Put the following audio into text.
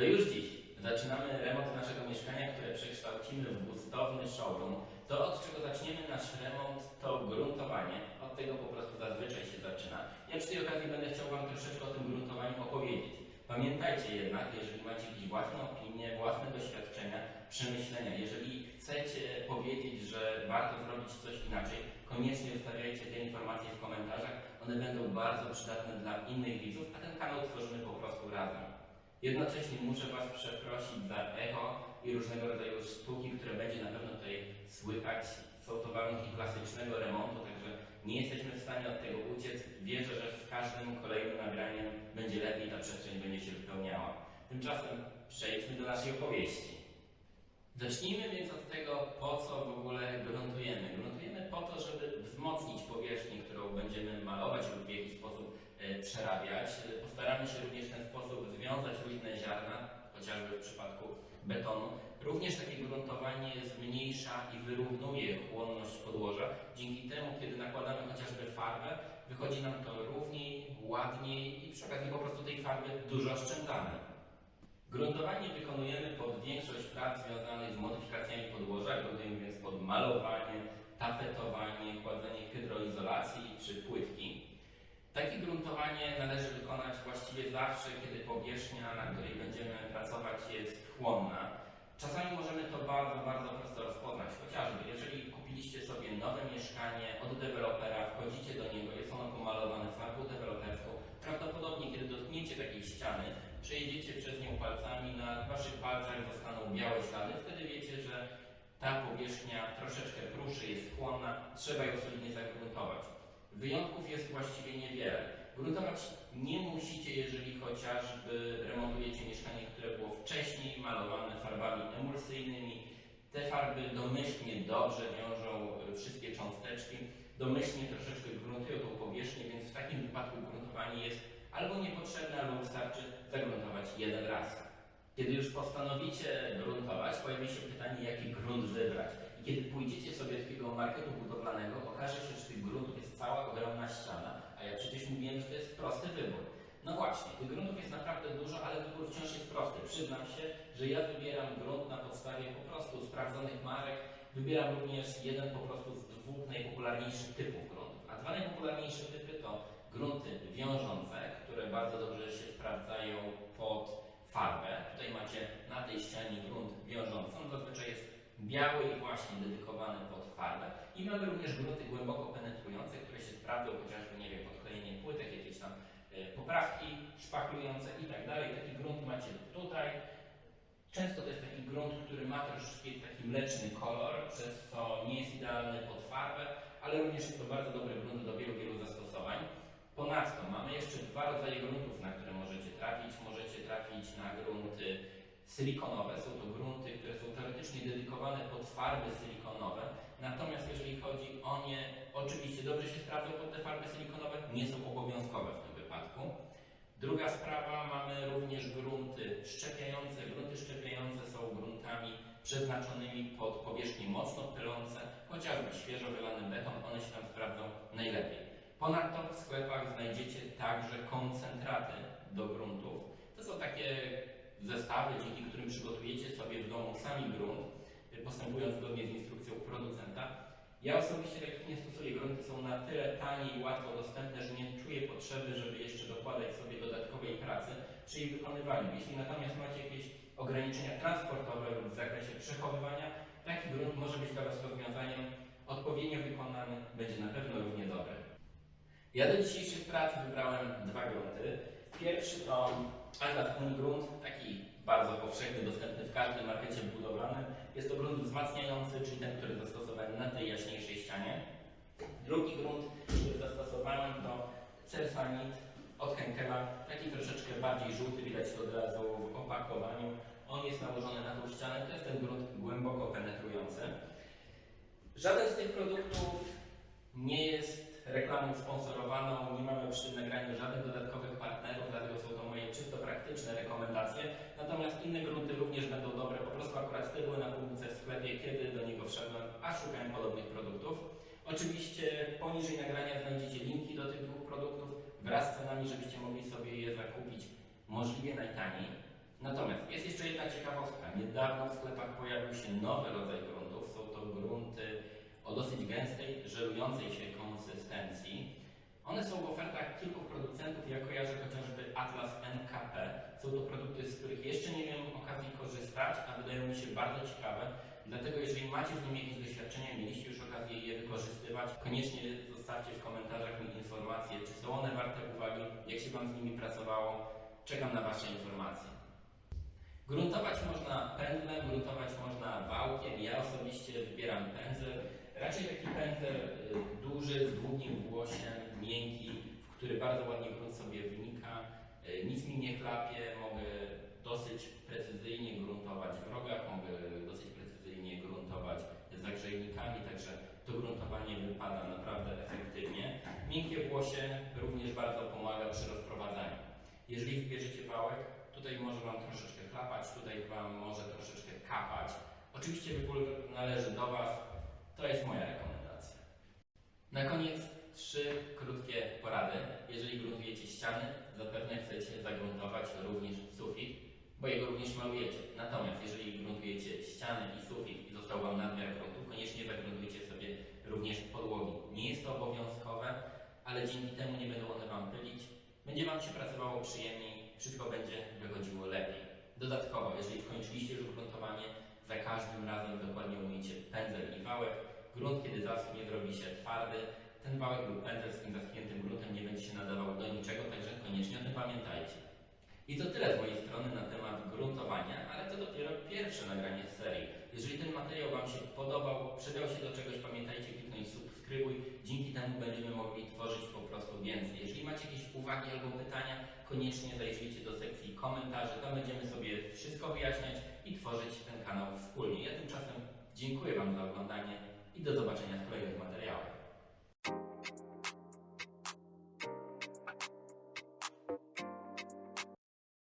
To już dziś zaczynamy remont naszego mieszkania, które przekształcimy w gustowny showroom. To, od czego zaczniemy nasz remont, to gruntowanie. Od tego po prostu zazwyczaj się zaczyna. Ja przy tej okazji będę chciał Wam troszeczkę o tym gruntowaniu opowiedzieć. Pamiętajcie jednak, jeżeli macie jakieś własne opinie, własne doświadczenia, przemyślenia, jeżeli chcecie powiedzieć, że warto zrobić coś inaczej, koniecznie zostawiajcie te informacje w komentarzach. One będą bardzo przydatne dla innych widzów, a ten kanał tworzymy po prostu razem. Jednocześnie muszę Was przeprosić za echo i różnego rodzaju sztuki, które będzie na pewno tutaj słychać. Są to warunki klasycznego remontu, także nie jesteśmy w stanie od tego uciec. Wierzę, że z każdym kolejnym nagraniem będzie lepiej, ta przestrzeń będzie się wypełniała. Tymczasem przejdźmy do naszej opowieści. Zacznijmy więc od tego, po co w ogóle gruntujemy. Gruntujemy po to, żeby wzmocnić powierzchnię, którą będziemy malować lub w jakiś sposób e, przerabiać. E, Postaramy się również ten chociażby w przypadku betonu. Również takie gruntowanie zmniejsza i wyrównuje chłonność podłoża. Dzięki temu, kiedy nakładamy chociażby farbę, wychodzi nam to równiej, ładniej i przy okazji po prostu tej farby dużo oszczędzamy. Gruntowanie wykonujemy pod większość prac związanych z modyfikacjami podłoża, gruntujemy więc pod malowanie, tapetowanie, kładzenie hydroizolacji czy płytki. Takie gruntowanie należy wykonać właściwie zawsze, kiedy powierzchnia, na której będziemy pracować, jest chłonna. Czasami możemy to bardzo, bardzo prosto rozpoznać. Chociażby, jeżeli kupiliście sobie nowe mieszkanie od dewelopera, wchodzicie do niego, jest ono pomalowane farbą deweloperską, prawdopodobnie kiedy dotkniecie takiej ściany, przejedziecie przez nią palcami, na waszych palcach zostaną białe ślady, wtedy wiecie, że ta powierzchnia troszeczkę pruszy, jest chłonna, trzeba ją solidnie zagruntować. Wyjątków jest właściwie niewiele. Gruntować nie musicie, jeżeli chociażby remontujecie mieszkanie, które było wcześniej malowane farbami emulsyjnymi. Te farby domyślnie dobrze wiążą wszystkie cząsteczki, domyślnie troszeczkę gruntują tą powierzchnię, więc w takim wypadku gruntowanie jest albo niepotrzebne, albo wystarczy zagruntować jeden raz. Kiedy już postanowicie gruntować, pojawi się pytanie, jaki grunt wybrać. I kiedy pójdziecie sobie do takiego marketu budowlanego, okaże się, że tych gruntów jest cała ogromna ściana, a ja przecież mówiłem, że to jest prosty wybór. No właśnie, tych gruntów jest naprawdę dużo, ale wybór wciąż jest prosty. Przyznam się, że ja wybieram grunt na podstawie po prostu sprawdzonych marek. Wybieram również jeden po prostu z dwóch najpopularniejszych typów gruntów. A dwa najpopularniejsze typy to grunty wiążące, które bardzo dobrze się sprawdzają pod farbę. Tutaj macie na tej ścianie grunt wiążący. On zazwyczaj jest biały i właśnie dedykowany pod farbę. I mamy również grunty głęboko penetrujące, które się sprawdzą chociażby, nie wiem, pod klejeniem płytek, jakieś tam e, poprawki szpachlujące i tak dalej. Taki grunt macie tutaj. Często to jest taki grunt, który ma troszeczkę taki mleczny kolor, przez co nie jest idealny pod farbę, ale również jest to bardzo dobry grunt do wielu, wielu zastosowań. Ponadto mamy jeszcze dwa rodzaje gruntów, na które możecie trafić. Możecie trafić na grunty silikonowe. Są to grunty, które są teoretycznie dedykowane pod farby silikonowe. Natomiast jeżeli chodzi o nie, oczywiście dobrze się sprawdzą pod te farby silikonowe, nie są obowiązkowe w tym wypadku. Druga sprawa, mamy również grunty szczepiające. Grunty szczepiające są gruntami przeznaczonymi pod powierzchnie mocno pylące, chociażby świeżo wylany beton, one się tam sprawdzą najlepiej. Ponadto w sklepach znajdziecie także koncentraty do gruntów. To są takie zestawy, dzięki którym przygotujecie sobie w domu sami grunt, postępując zgodnie z instrukcją producenta. Ja osobiście takich nie stosuję. Grunty są na tyle tanie i łatwo dostępne, że nie czuję potrzeby, żeby jeszcze dokładać sobie dodatkowej pracy przy ich wykonywaniu. Jeśli natomiast macie jakieś ograniczenia transportowe lub w zakresie przechowywania, taki grunt może być dla Was rozwiązaniem odpowiednio wykonany, będzie na pewno równie dobry. Ja do dzisiejszych prac wybrałem dwa grunty. Pierwszy to Algat grunt, bardzo powszechny, dostępny w każdym markecie budowlanym. Jest to grunt wzmacniający, czyli ten, który zastosowałem na tej jaśniejszej ścianie. Drugi grunt, który zastosowałem to Cersanit od Henkela, taki troszeczkę bardziej żółty, widać to od razu w opakowaniu. On jest nałożony na tą ścianę, to jest ten grunt głęboko penetrujący. Żaden z tych produktów nie jest reklamą sponsorowaną, nie mamy przy nagraniu żadnych dodatkowych partnerów, dlatego są to moje czysto praktyczne rekomendacje. Inne grunty również będą dobre, po prostu akurat te były na półce w sklepie, kiedy do niego wszedłem, a szukałem podobnych produktów. Oczywiście poniżej nagrania znajdziecie linki do tych dwóch produktów wraz z cenami, żebyście mogli sobie je zakupić możliwie najtaniej. Natomiast jest jeszcze jedna ciekawostka. Niedawno w sklepach pojawił się nowy rodzaj gruntów. Są to grunty o dosyć gęstej, żelującej się konsystencji. One są w ofertach kilku producentów. Ja kojarzę chociażby Atlas NKP. Są to produkty, z których jeszcze nie miałem okazji korzystać, a wydają mi się bardzo ciekawe. Dlatego jeżeli macie z nimi jakieś doświadczenia, mieliście już okazję je wykorzystywać, koniecznie zostawcie w komentarzach mi informacje, czy są one warte uwagi, jak się Wam z nimi pracowało. Czekam na Wasze informacje. Gruntować można pędzlem, gruntować można wałkiem. Ja osobiście wybieram pędzel. Raczej taki pędzel y, duży, z długim włosiem, miękki, w który bardzo ładnie grunt sobie wynika. Y, Nic mi nie chlapie, mogę dosyć precyzyjnie gruntować w rogach, mogę dosyć precyzyjnie gruntować zagrzejnikami, także to gruntowanie wypada naprawdę efektywnie. Miękkie włosie również bardzo pomaga przy rozprowadzaniu. Jeżeli wybierzecie wałek, tutaj może Wam troszeczkę chlapać, tutaj Wam może troszeczkę kapać. Oczywiście wybór należy do Was, to jest moja rekomendacja. Na koniec trzy krótkie porady. Jeżeli gruntujecie ściany, zapewne chcecie zagruntować również sufit, bo jego również malujecie. Natomiast jeżeli gruntujecie ściany i sufit i został Wam nadmiar gruntu, koniecznie zagruntujcie sobie również podłogi. Nie jest to obowiązkowe, ale dzięki temu nie będą one Wam pylić. Będzie Wam się pracowało przyjemniej, wszystko będzie wychodziło lepiej. Dodatkowo, jeżeli skończyliście już gruntowanie, za każdym razem dokładnie umyjcie pędzel i wałek. Grunt, kiedy zaschnie, zrobi się twardy. Ten wałek lub pędzel z tym zaschniętym gruntem nie będzie się nadawał do niczego, także koniecznie o tym pamiętajcie. I to tyle z mojej strony na temat gruntowania, ale to dopiero pierwsze nagranie z serii. Jeżeli ten materiał Wam się podobał, przydał się do czegoś, pamiętajcie kliknąć subskrybuj. Dzięki temu będziemy mogli tworzyć po prostu więcej. Jeżeli macie jakieś uwagi albo pytania, koniecznie zajrzyjcie do sekcji komentarzy. Tam będziemy sobie wszystko wyjaśniać i tworzyć ten kanał wspólnie. Ja tymczasem dziękuję Wam za oglądanie i do zobaczenia w kolejnym